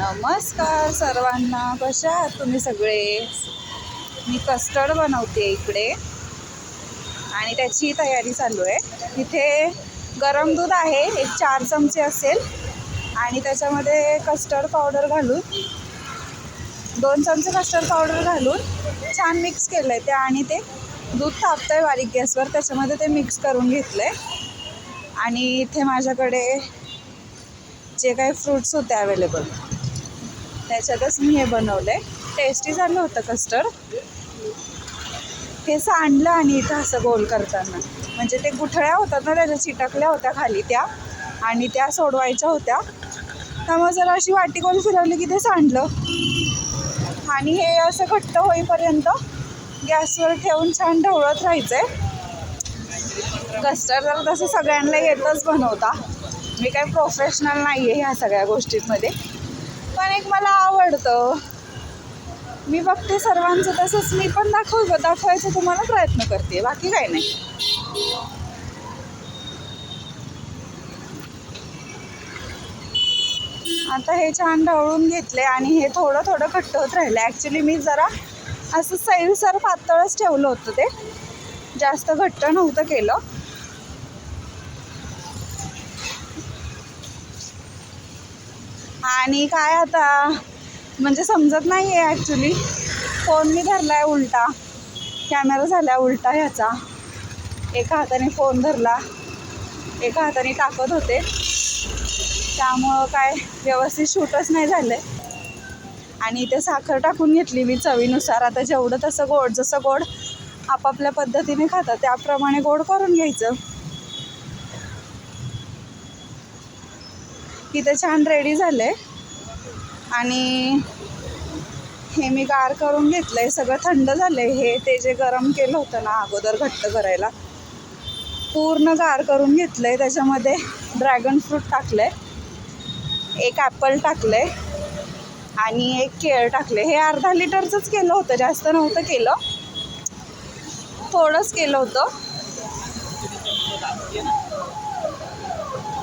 नमस्कार सर्वांना कशा आहात तुम्ही सगळे? मी कस्टर्ड बनवते इकडे. आणि त्याची तयारी चालू आहे. इथे गरम दूध आहे एक चार चमचे असेल. आणि त्याच्यामध्ये कस्टर्ड पावडर घालून दोन चमचे कस्टर्ड पावडर घालून छान मिक्स केलं आहे ते आणि ते दूध तापतं आहे बारीक गॅसवर त्याच्यामध्ये ते मिक्स करून घेतलं आहे आणि इथे माझ्याकडे जे काही फ्रूट्स होते अवेलेबल त्याच्यातच मी हे बनवलं आहे टेस्टी झालं होतं कस्टर्ड हे सांडलं आणि इथं असं गोल करताना. म्हणजे ते गुठळ्या होतात ना त्याच्या चिटकल्या होत्या खाली त्या. आणि त्या सोडवायच्या होत्या. त्यामुळे जरा अशी वाटी गोल फिरवली की ते सांडलं आणि हे असं घट्ट होईपर्यंत गॅसवर ठेवून छान ढवळत राहायचं आहे कस्टर्ड तर तसं सगळ्यांना येतच बनवता. मी काही प्रोफेशनल नाही आहे ह्या सगळ्या गोष्टींमध्ये. पण एक मला आवडतं. मी बघते सर्वांचं तसंच मी पण दाखव दाखवायचा तुम्हाला प्रयत्न करते बाकी काही नाही. आता हे छान ढवळून घेतले आणि हे थोडं थोडं घट्ट होत राहिलं ॲक्च्युली मी जरा असं सैलसर पातळच ठेवलं होतं ते. जास्त घट्ट नव्हतं केलं. आणि काय आता? म्हणजे समजत नाही आहे ॲक्च्युली फोन मी धरला आहे उलटा. कॅमेरा झाला उलटा ह्याचा. एका हाताने फोन धरला. एका हाताने टाकत होते. त्यामुळं काय व्यवस्थित शूटच नाही झालं आहे आणि इथे साखर टाकून घेतली मी चवीनुसार. आता जेवढं तसं गोड जसं गोड आपापल्या पद्धतीने खातात त्याप्रमाणे गोड करून घ्यायचं. इथे छान रेडी झाले. आणि हे मी गार करून घेतलं आहे सगळं थंड झालं आहे हे ते जे गरम केलं होतं ना अगोदर घट्ट करायला पूर्ण गार करून घेतलं आहे त्याच्यामध्ये ड्रॅगन फ्रूट टाकलं आहे एक ॲपल टाकलं आहे आणि एक केळ टाकले हे अर्धा लिटरचंच केलं होतं जास्त नव्हतं केलं. थोडंच केलं होतं.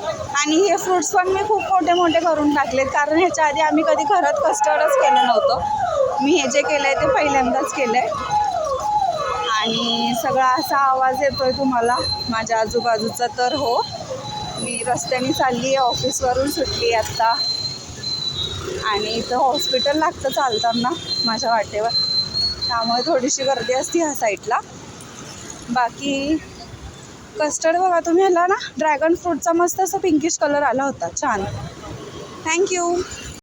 आणि हे फ्रुट्स पण मी खूप मोठे मोठे करून टाकलेत. कारण ह्याच्या आधी आम्ही कधी घरात कस्टर्डच केलं नव्हतं. मी हे जे केलं आहे ते पहिल्यांदाच केलं आहे आणि सगळा असा आवाज येतो आहे तुम्हाला. माझ्या आजूबाजूचा तर हो. मी रस्त्याने चालली आहे ऑफिसवरून सुटली आहे आत्ता आणि इथं हॉस्पिटल लागतं चालताना माझ्या वाटेवर. त्यामुळे थोडीशी गर्दी असते ह्या साईडला बाकी कस्टर्ड बघा तुम्ही ह्याला ना ड्रॅगन फ्रूटचा मस्त असं पिंकिश कलर आला होता छान. थँक्यू